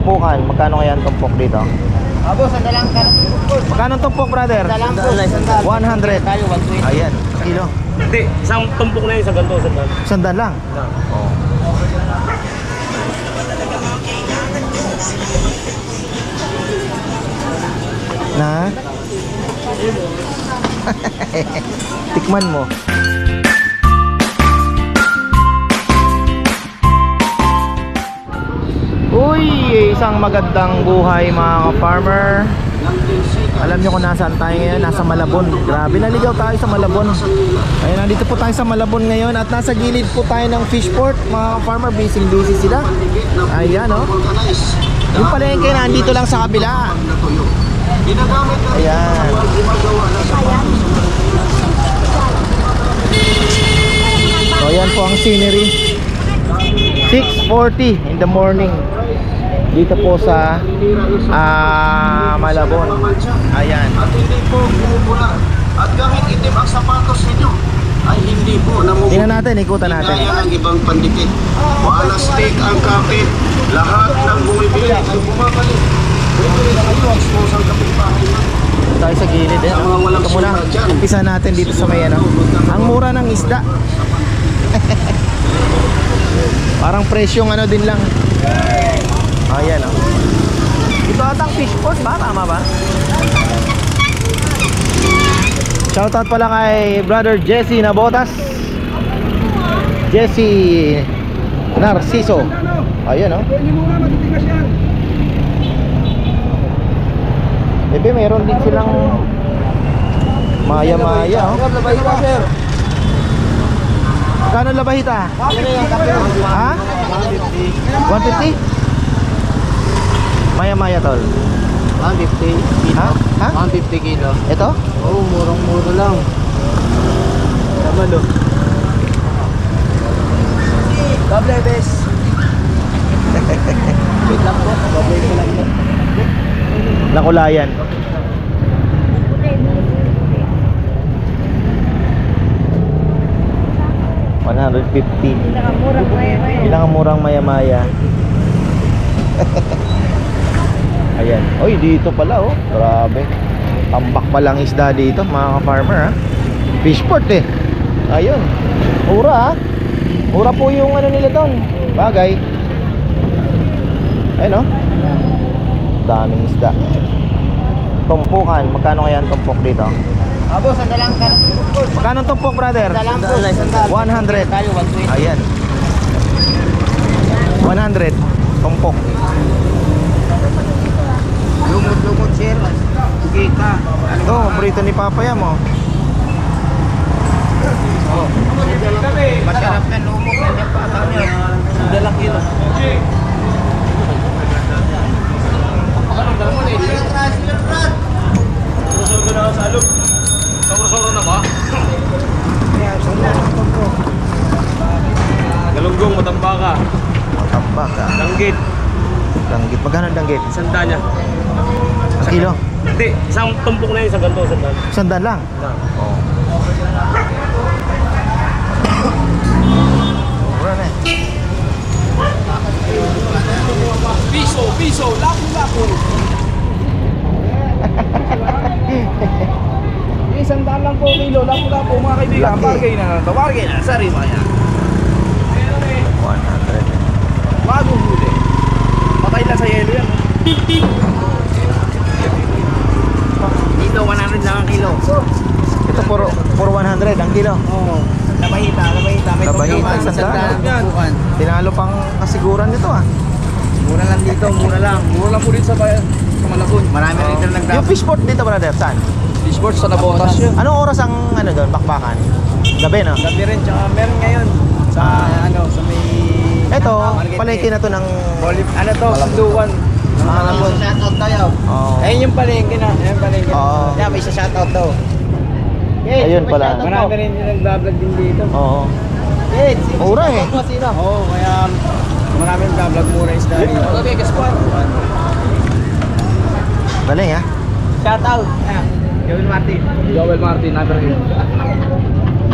Tumpukan, magkano kaya ang tumpok dito? Abo, sandalang ka ng Magkano ang tumpok, brother? Sandalang po, sandal. 100. Tayo, 120. Ayan, kilo. Hindi, isang tumpok na yun sa ganito, sa ganito. Sandan lang. Oh. Na? Tikman mo. Uy, isang magandang buhay mga ka-farmer. Alam nyo kung nasaan tayo ngayon, nasa Malabon. Grabe, naligaw tayo sa Malabon. Ayun, nandito po tayo sa Malabon ngayon at nasa gilid po tayo ng fishport. Mga farmer, busy busy sila. Ayan, oh. Yung palengke nandito lang sa kabila. Ayan. So, ayan po ang scenery. 6.40 in the morning dito po sa ah, Malabon. Ayan. At hindi po bumubula. At kahit itim ang sapatos ninyo, ay hindi po namumula. Tingnan natin, ikutan natin. Gaya ng ibang pandikit. Wala steak ang kapit. Lahat ng bumibili ay bumabalik. Ang tayo sa gilid eh. Ito muna, umpisa natin dito sa may ano. Ang mura ng isda. Parang presyong ano din lang. Ayan oh. Ito atang fish port ba? Tama ba? Shoutout pala kay brother Jesse Nabotas. Jesse Narciso. Ayan oh. Bebe, meron din silang maya-maya oh. Labahita, sir. Kano labahita? Kape. Ha? 150? Maya-maya tol. 150 Ha? Ha? 150 kilo. Ito? Oo, oh, murang-mura lang. Tama lo. Bable, bes. Wait lang po. Bable ko lang po. Nakulayan. $150 Pinakamurang maya-maya Ayan. Oy, dito pala oh. Grabe. Tambak palang isda dito mga ka-farmer ha Fishport eh. Ayun. Mura ha Mura po yung ano nila doon. Bagay. Ayun oh. Daming isda. Tumpukan. Magkano kaya ang tumpok dito? Abo, sandalang ka. Ng Magkano tumpok brother? Sandalang po, sandal. 100 Tayo, 120. Ayan. 100 Tumpok Lumot-lumot, sir. Kita. Ito, paborito ni Papaya mo Masarap na lumot na niya pa. Tama niya. Dalang kilo. Suro na sa alog. Suro-suro na ba? Galunggong, matambaka, Matambak ah langgit, Danggit Magkano ang danggit? sanda niya. Sa kilo? Hindi, isang tumpok na yun sa ganito, sa ganito. Sandaan lang Oo Mura na eh Piso, piso, lako, lako. Isang daan lang po kilo, lako, lako mga kaibigan. Laki. Bargain na bargain na. Sari ba yan? 100 Bagong huli. Patay lang sa yelo yan. Dito, 100 lang ang kilo. Ito puro, puro 100 ang kilo Oo. Labahita, labahita. May Labahita, sandaan, tumpukan. Tinalo pang kasiguran nito ah Mura lang dito, mura lang. Mura lang po rin sa bayan. Sa Malabon. Marami rin Oo. dito nagdap. Yung fishport dito brother, saan? Fishboard sa Nabotas yun. Anong oras ang ano doon, bakbakan? Gabi no? Gabi rin, tsaka meron ngayon. Sa ano, sa may... Ito, palengke na to ng ano to, Malabon. sunduan. Malabon. Shoutout tayo. Oh. Ayun yung palengke na. Ayun palengke. Oo. Oh. Yeah, may shoutout daw. Yes, Ayun pala. Marami rin yung nagbablog din dito. Oo. Oh. Yes. Mura eh. Oo, oh, kaya marami yung nagbablog mura is dahil. Okay, guess what? Galing ha? Shoutout. Ah, Joel Martin. Joel Martin, number 8.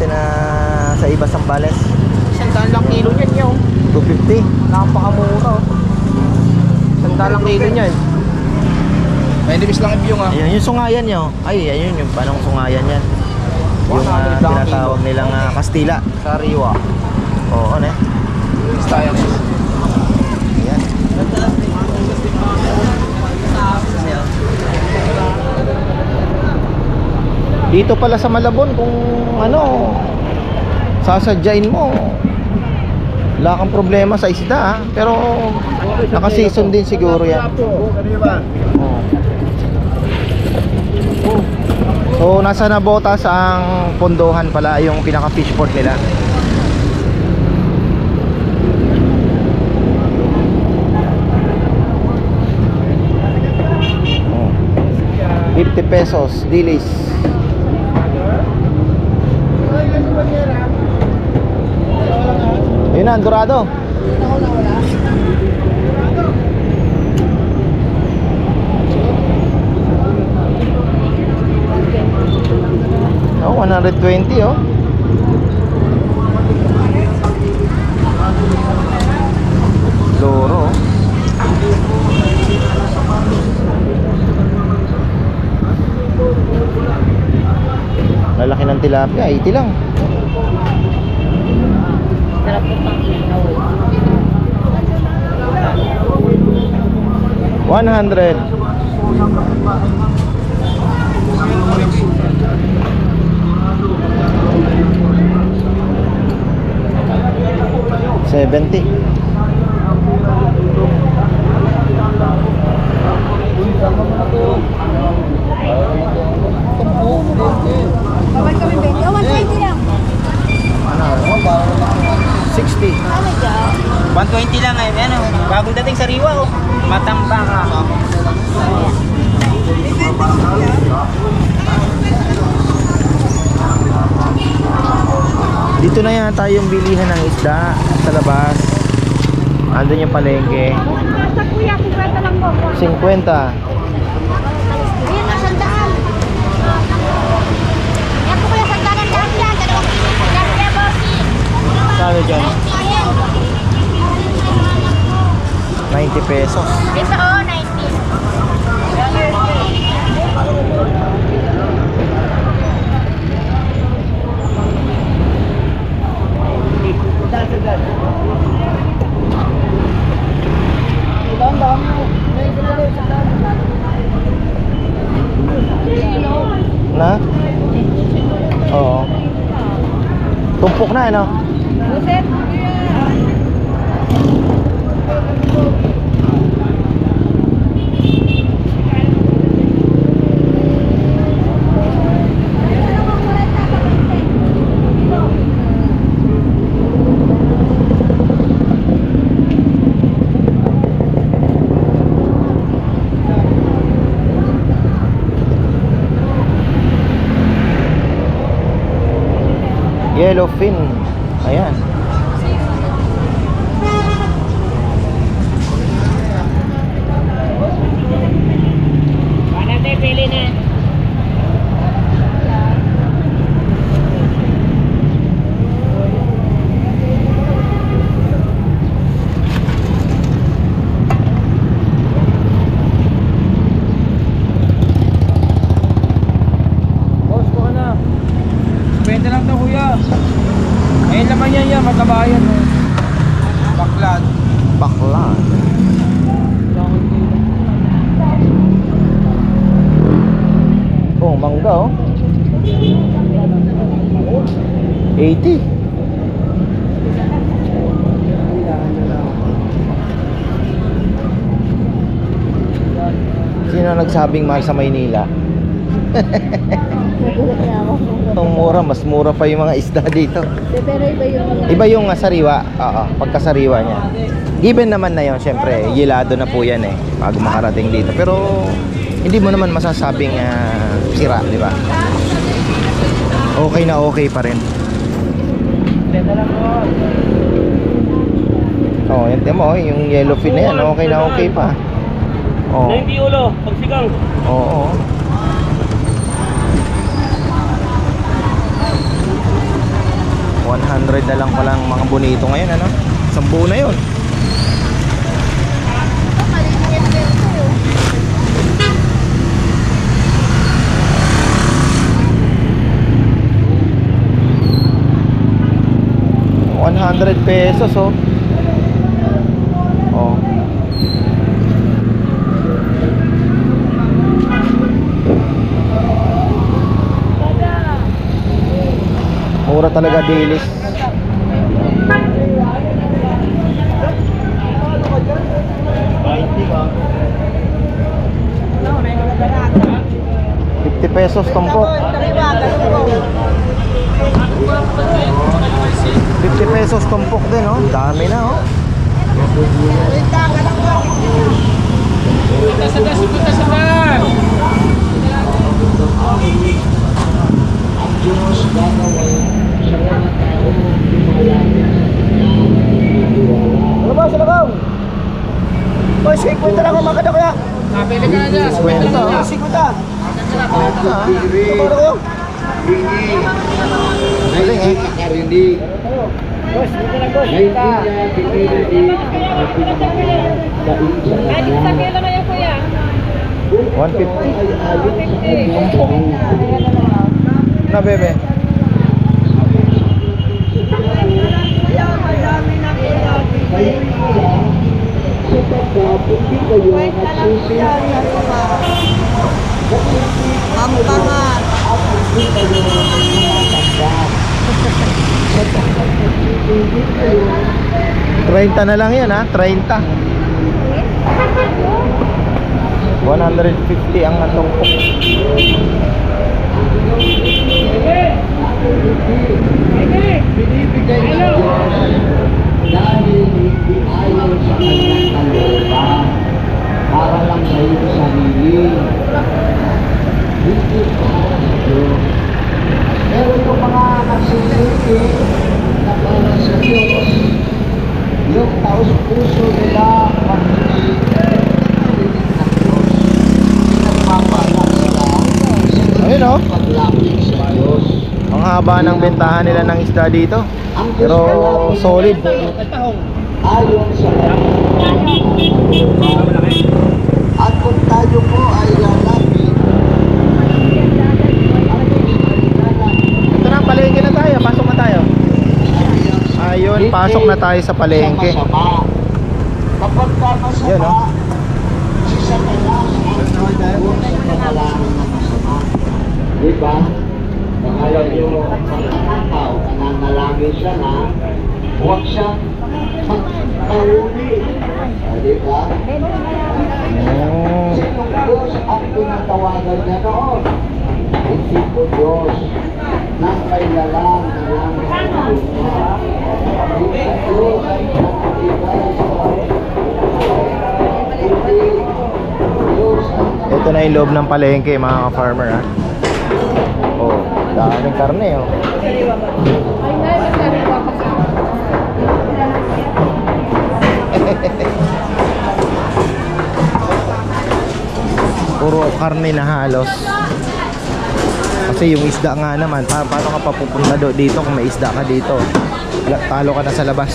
binigay sa atin na sa iba Sambales. Isang daan lang kilo niyan yun. 250. Napakamura oh. Isang daan lang kilo niyan. May nibis lang yung ah. Ayan, yung sungayan nyo. Ay, ayun yung panong sungayan yan. Yung ah, 100 lang tinatawag nilang ah, Kastila. Sariwa. Oo, ne? Style. Ayan. Dito pala sa Malabon kung ano sasadyain mo wala kang problema sa isda ah. pero naka-season din siguro yan Oo. So nasa Nabotas ang pondohan pala yung pinaka fish port nila Oh. 50 pesos dilis na, Dorado. Oh, 120 oh. Loro. Lalaki ng tilapia, 80 lang. One hundred. Oh, 120 lang. Ano? Parang 60. 120 lang ngayon. Ano, bagong dating sa Riwa, oh. Matamba ka. Dito na yata yung bilihan ng isda sa labas. Andun yung palengke. 50. Kano dyan? Ayan. 90 pesos. Ito, oh, 90. Na? Oo. Tumpok na ano? Buset. Yellowfin. 20 lang to kuya. Ayun naman yan yan, mataba yan. Eh. Oh. Baklan. Oh, mangga oh. 80. Sino nagsabing mahal sa Maynila? Ang mura, mas mura pa yung mga isda dito. Pero iba yung... Iba yung ah, sariwa, oo, pagkasariwa niya. Given naman na yon, syempre, gilado na po yan eh, bago makarating dito. Pero, hindi mo naman masasabing ah, sira, di ba? Okay na okay pa rin. Oh, yan mo, yung yellowfin na yan, okay na okay pa. Oh, ulo, pagsigang. oo. 100 na lang palang mga bonito ngayon, ano? Isang buo na yun. Hundred pesos. Oh. Mura talaga dilis. Fifty pesos tumpok. 50 pesos tumpok din, oh. Dami na, oh. Punta sa das! Ano ba, salakaw? Boy, 50 lang ako makada kuya. Napili ka na dyan, 50 lang yan. 50. Ano kayo? Galing eh. Kahit isang kilo na yan, kuya. 150. Na, bebe. Ampangan. 30 na lang yan, ha? 30. 150 ang tumpok. Binibigay ng Diyos dahil hindi ayaw sa kanyang kalooban para lang sa iyong sarili. Hindi para sa Diyos. Pero yung mga nagsisisi na para sa Diyos, yung taos puso nila sila sa Ayun, oh. sa Diyos. Ang haba ng bentahan nila ng isda dito. Ang Pero solid. ayon sa At kung tayo po ay lalapit, Ito na, palengke na tayo. Pasok na tayo. Ayun, pasok na tayo sa palengke. Kapag ka Yan, oh. si Satanas ang nagawin sa pangalan ng masama. Di ba? Pangalan mga tao, siya na huwag siyang magpahuli. Ah, Di ba? Oh. Sinong Diyos ang tinatawagan niya noon? Hindi po Diyos ng kailalang na langit at lupa. Hindi po Diyos ang nakikita sa Hindi Diyos ang Ito na yung loob ng palengke mga ka-farmer ha. Oh, daming karne oh. Puro karne na halos. Kasi yung isda nga naman, pa paano ka papupunta dito kung may isda ka dito? Talo ka na sa labas.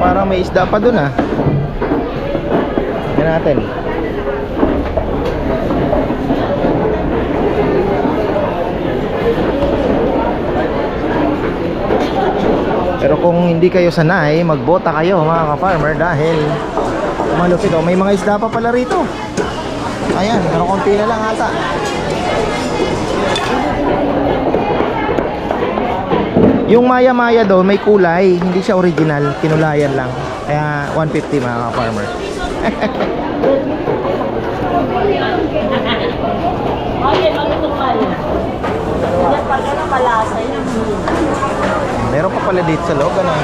Parang may isda pa dun ah. Tignan natin. Pero kung hindi kayo sanay, magbota kayo mga ka-farmer dahil malupit oh. May mga isda pa pala rito. Ayan, pero konti na lang ata. Yung maya-maya doon may kulay, hindi siya original, kinulayan lang. Kaya 150 mga ka-farmer. Meron pa pala dito sa loob, ano?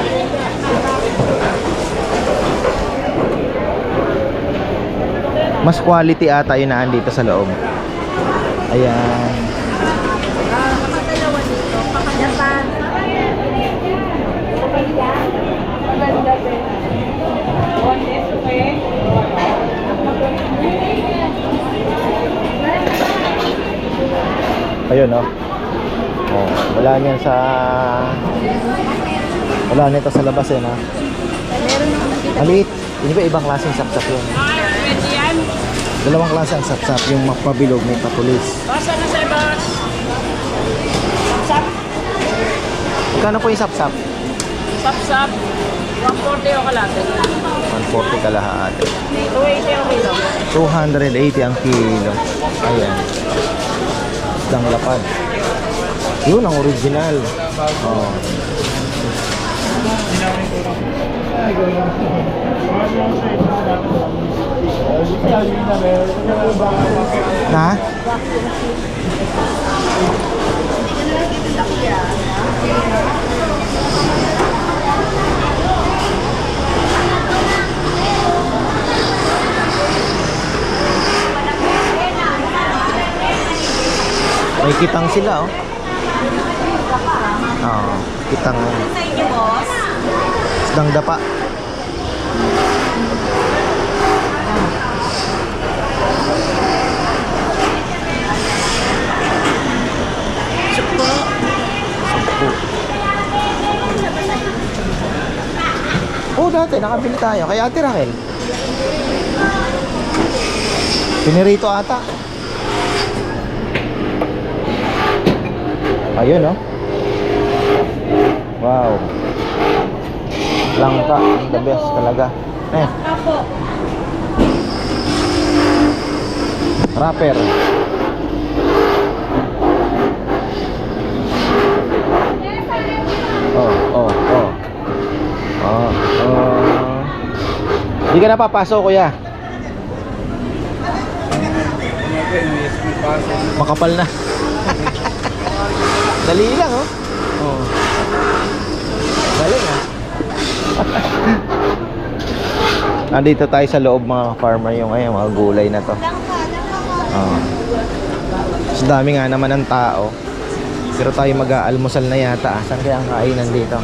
Mas quality ata yun na dito sa loob. Ayan. Ayun, oh. Oh, wala niyan sa Wala nito sa labas eh, no? Maliit. Hindi ba ibang klaseng sapsap yun? Dalawang klase ang sapsap, yung mapabilog may papulis. Basta na sa boss. Sap, Magkano po yung sapsap? sap, sap. 140 o kalate. 140 kalahati. 280 o kilo. 280 ang kilo. Ayan. Isdang lapad. Yun ang original. Oh. Na? May kitang sila oh. Oo, kitang. Sa inyo, boss? Isdang dapa. Sampu. Oh, dati nakabili tayo. Kay Ate Raquel. Pinirito ata. Ayun, no? Wow. Langka, the best talaga. Eh, rapper. Oh, oh, oh. Oh, oh. Hindi ka na papasok, kuya. Makapal na. Dali lang, oh. Oh. Galing, ah. Nandito tayo sa loob mga farmer yung ay mga gulay na to. Oh. Mas dami nga naman ng tao. Pero tayo mag-aalmusal na yata. ah. Saan kaya ang kainan dito?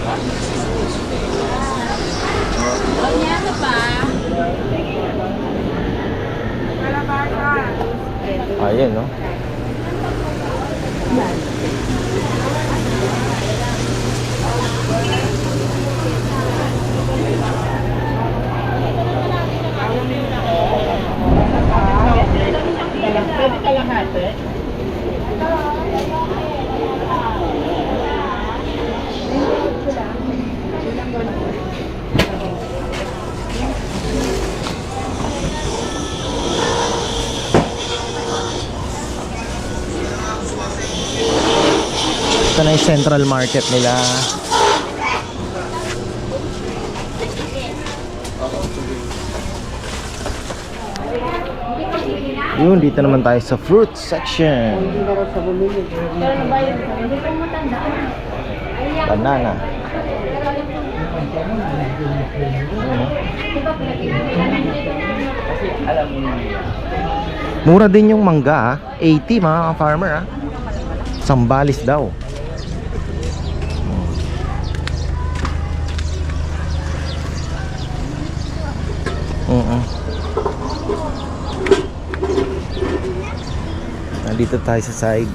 Ayun, no? Central market nila. Yun, dito naman tayo sa fruit section. Banana. Mura din yung mangga ah. 80 mga farmer ah. Sambalis daw. Oo. Nandito tayo sa side.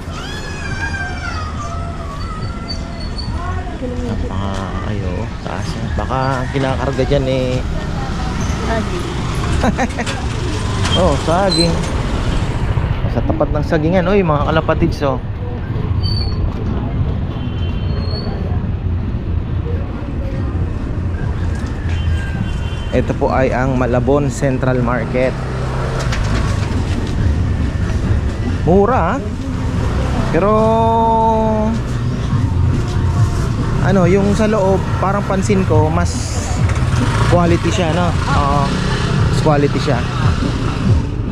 Napaka, ayo, taas. yan. Baka ang kinakarga dyan eh. oh, saging. Sa tapat ng sagingan, oy, mga kalapatids, oh. Ito po ay ang Malabon Central Market. Mura, ah. pero ano, yung sa loob, parang pansin ko, mas quality siya, no? Oo. Mas quality siya.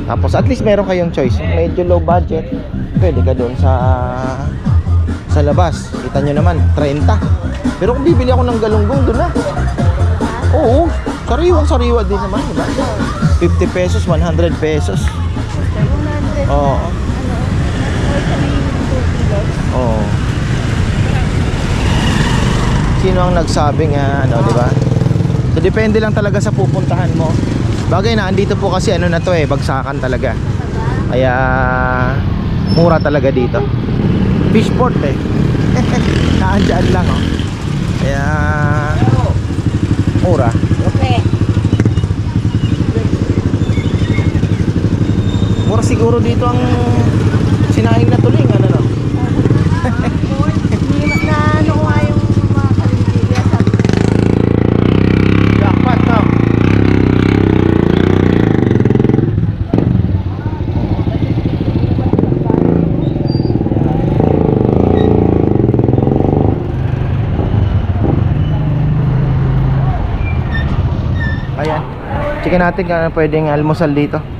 Tapos at least meron kayong choice. Medyo low budget. Pwede ka doon sa sa labas. Kita nyo naman, 30. Pero kung bibili ako ng galunggong doon na. Oo. Sariwang sariwa din naman, di ba? 50 pesos, 100 pesos. Oo. Oo. Sino ang nagsabing ah, ano, di ba? So depende lang talaga sa pupuntahan mo. Bagay na andito po kasi ano na to eh, bagsakan talaga. Kaya mura talaga dito. Fishport eh. Naandyan lang oh. Kaya mura. Mura siguro dito ang sinahing na tuling ano no? Jackpot no? Ayan. Checkin natin kung ano pwedeng almusal dito.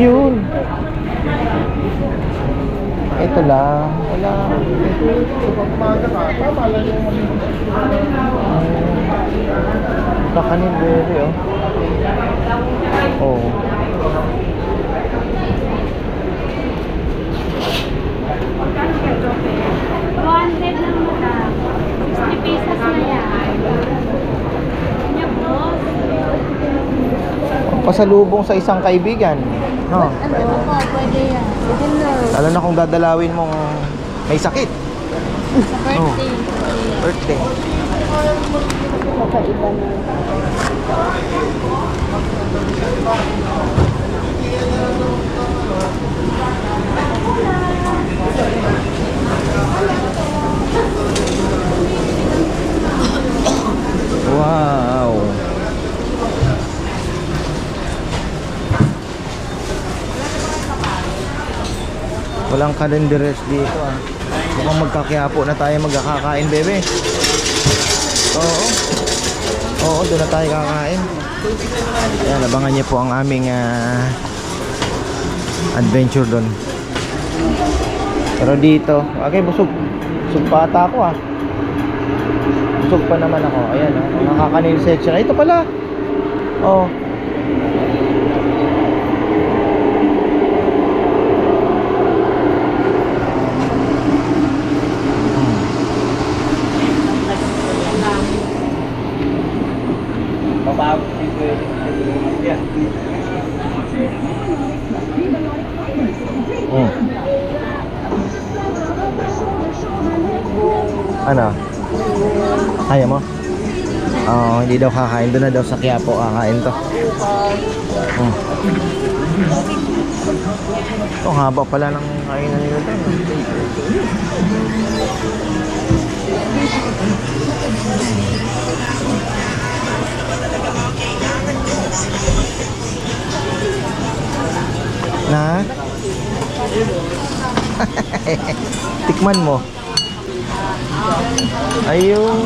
Ayun. Ito lang. Wala. Kapag umaga ka, tama lang yung Kakanin bebe oh. Oh. Wanted lang mo na. 60 pesos na yan. Niya, boss. Pasalubong sa isang kaibigan. No. Ano po, pwede yan. Hello. Lalo na kung dadalawin mong may sakit. Sa birthday. Birthday. Kakaiba na. Walang kalendares dito ah. Mukhang magkakiyapo na tayo magkakakain, bebe. Oo. Oo, doon na tayo kakain. Ayan, abangan niyo po ang aming ah, adventure doon. Pero dito, okay, busog. Busog pa ata ako ah. Busog pa naman ako. Ayan, oh, nakakanin section. Ito pala. Oh. Mm. Ano? Kaya mo? Oo, hindi daw kakain. Doon na daw sa Quiapo kakain to. Hmm. Ang haba pala ng kainan nila doon. Na? Tikman mo. Ayun.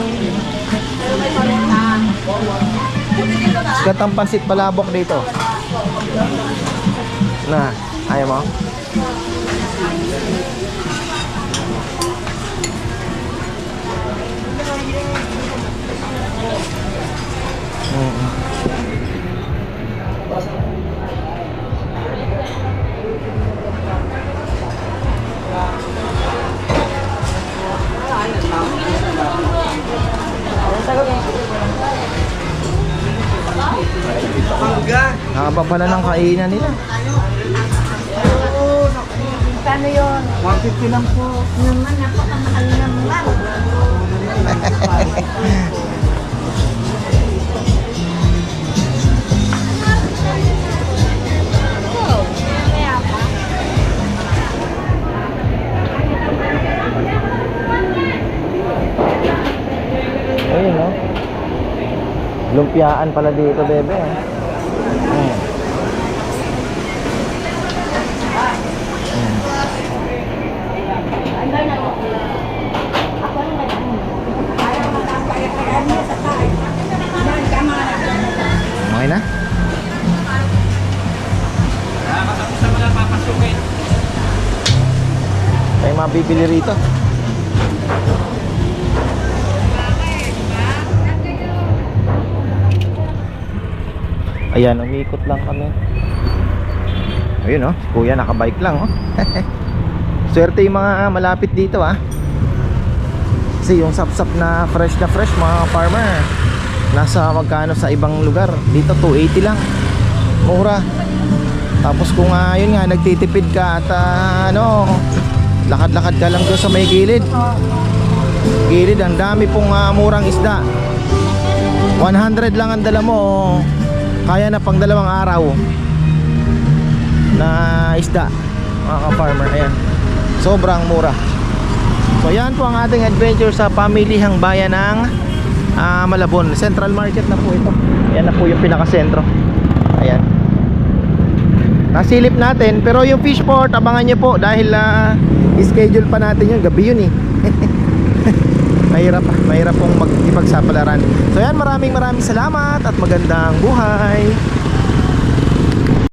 Sikat ang pansit palabok dito. Na, ayaw mo? Pala ng kainan nila. Kano yun? 150 lang po. Naman, napakamahal naman. Ayun, no? Lumpiaan pala dito, bebe. ah. bibili rito. Ayan, umiikot lang kami. Ayun oh, si kuya nakabike lang oh. Swerte yung mga malapit dito ah. Kasi yung sapsap -sap na fresh na fresh mga farmer. Nasa magkano sa ibang lugar. Dito 280 lang. Mura. Tapos kung uh, yun nga nagtitipid ka at uh, ano Lakad-lakad ka lang doon sa may gilid. Gilid ang dami pong ah, murang isda. 100 lang ang dala mo Kaya na pang dalawang araw Na isda Mga ka-farmer. Ayan. Sobrang mura. So yan po ang ating adventure sa pamilihang bayan ng ah, Malabon. Central Market na po ito. Yan na po yung pinakasentro Nasilip natin Pero yung fishport abangan nyo po Dahil ah, schedule pa natin yun. Gabi yun eh. Mahirap Mahirap pong mag ipagsapalaran So yan maraming maraming salamat At magandang buhay